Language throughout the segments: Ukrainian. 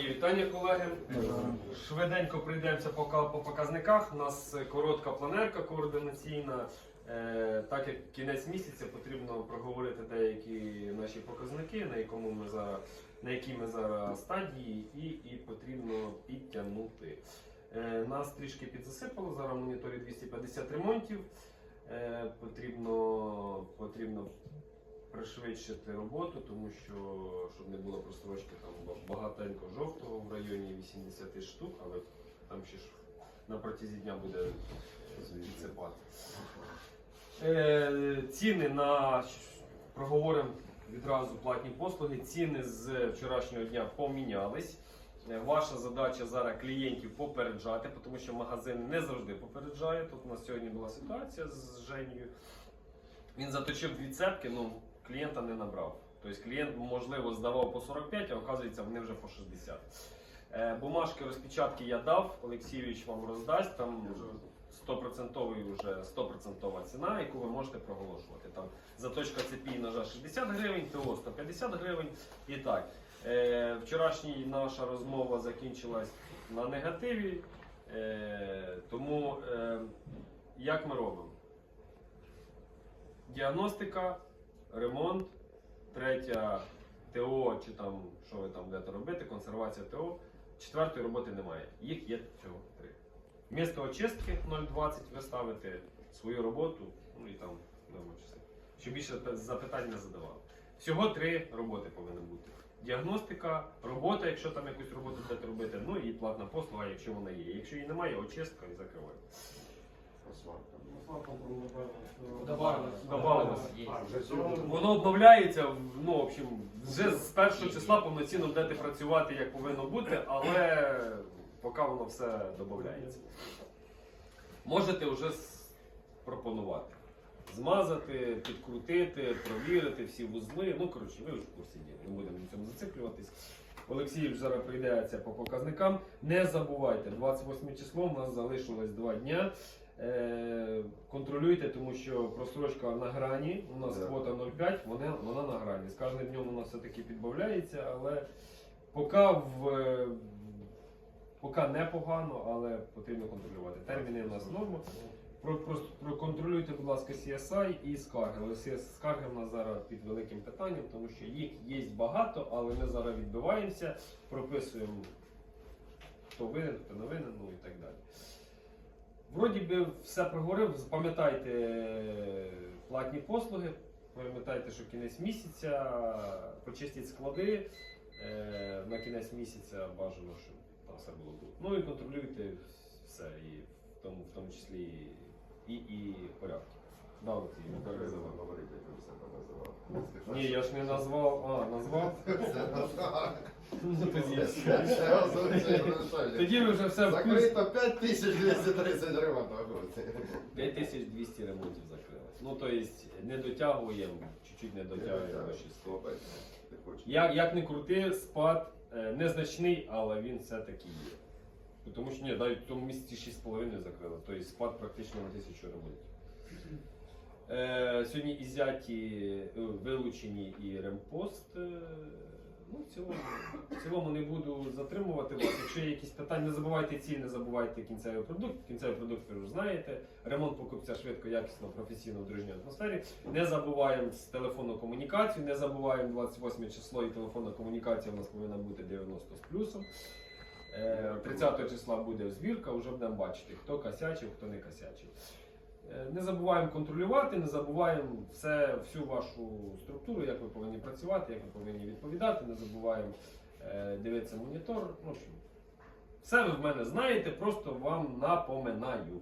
Мої вітання, колеги. Швиденько прийдемося по, по показниках. У нас коротка планерка координаційна. Е, Так як кінець місяця потрібно проговорити деякі наші показники, на якому ми зараз, на якій ми зараз стадії, і, і потрібно підтягнути. Е, Нас трішки підзасипало, зараз в моніторі 250 ремонтів. Е, Потрібно, потрібно пришвидшити роботу, тому що щоб не було прострочки там багатенько жовтого в районі 80 штук, але там ще ж на протязі дня буде підсипати. Е, ціни на проговоримо відразу платні послуги. Ціни з вчорашнього дня помінялись. Е, Ваша задача зараз клієнтів попереджати, тому що магазин не завжди попереджає. Тут у нас сьогодні була ситуація з Женєю. Він заточив дві цепки, ну клієнта не набрав. Тобто клієнт, можливо, здавав по 45, а оказується, вони вже по 60. Е, бумажки розпечатки я дав, Олексійович вам роздасть. Там 100% вже 100% ціна, яку ви можете проголошувати. Там заточка цепі ножа 60 гривень, ТО 150 гривень. І так. Е, вчорашня наша розмова закінчилась на негативі. Е, тому е, як ми робимо? Діагностика, ремонт, третя ТО, чи там що ви там будете робити, консервація ТО. Четвертої роботи немає. Їх є всього три. Вмісто очистки 0,20 ви ставите свою роботу, ну і там. Щоб більше запитань не задавали. Всього три роботи повинно бути. Діагностика, робота, якщо там якусь роботу будете робити, ну і платна послуга, якщо вона є. Якщо її немає, очистка і закриваємо. Добавилось. Воно обновляється, ну, в общем, вже з першого числа повноцінно будете працювати як повинно бути, але поки воно все додається. Можете вже пропонувати. Змазати, підкрутити, провірити всі вузли. Ну, коротше, ви вже в курсі діла, не будемо на цьому зациклюватись. Олексій вже зараз прийдеться по показникам. Не забувайте, 28 число у нас залишилось 2 дня. Е, контролюйте, тому що просрочка на грані. У нас квота 0,5, вона, вона на грані. З кожним днем вона все-таки підбавляється, але поки в. е, Поки непогано, але потрібно контролювати. Терміни у нас норма. Про, просто проконтролюйте, будь ласка, CSI і скарги. Скарги в нас зараз під великим питанням, тому що їх є багато, але ми зараз відбиваємося, прописуємо, хто винен, хто не винен, ну і так далі. Вроді би все проговорив. Пам'ятайте е, платні послуги, пам'ятайте, що кінець місяця, почистіть склади. е, На кінець місяця бажано, щоб там все було тут. Ну і контролюйте все, і в тому, в тому числі і, і порядки. Да, Олексій, себе. Ні, я ж не назвав. А, назвав? Тоді ви вже все в курсі. Закрито 5230 гривень на грудь. 5200 ремонтів закрилось. Ну, тобто не дотягуємо, чуть-чуть не дотягуємо до 600. Хлопець, ти хочеш. Як, як не крути, спад е, незначний, але він все-таки є. Тому що ні, навіть в тому місяці 6,5 закрили, тобто спад практично на 1000 ремонтів. Е, сьогодні ізяті е, вилучені і ремпост. Е, ну, в цілому, в цілому не буду затримувати вас. Якщо є якісь питання, не забувайте ціль, не забувайте кінцевий продукт. Кінцевий продукт ви вже знаєте. Ремонт покупця швидко, якісно, професійно в дружній атмосфері. Не забуваємо з телефонну комунікацію, не забуваємо 28 число і телефонна комунікація у нас повинна бути 90 з плюсом. Е, 30 числа буде збірка, вже будемо бачити, хто косячив, хто не косячив. Е, Не забуваємо контролювати, не забуваємо все, всю вашу структуру, як ви повинні працювати, як ви повинні відповідати, не забуваємо е, дивитися монітор. Ну, все ви в мене знаєте, просто вам напоминаю.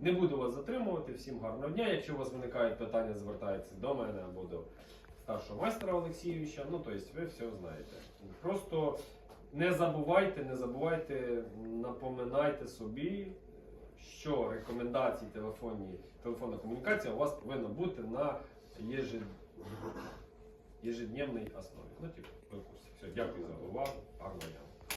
Не буду вас затримувати, всім гарного дня. Якщо у вас виникають питання, звертайтеся до мене або до старшого майстра Олексійовича. Ну, тобто ви все знаєте. Просто не забувайте, не забувайте, напоминайте собі, що рекомендації телефонні, телефонна комунікація у вас повинна бути на єжед... єжедневній основі. Ну, типу. Все, дякую за увагу. Гарного дня.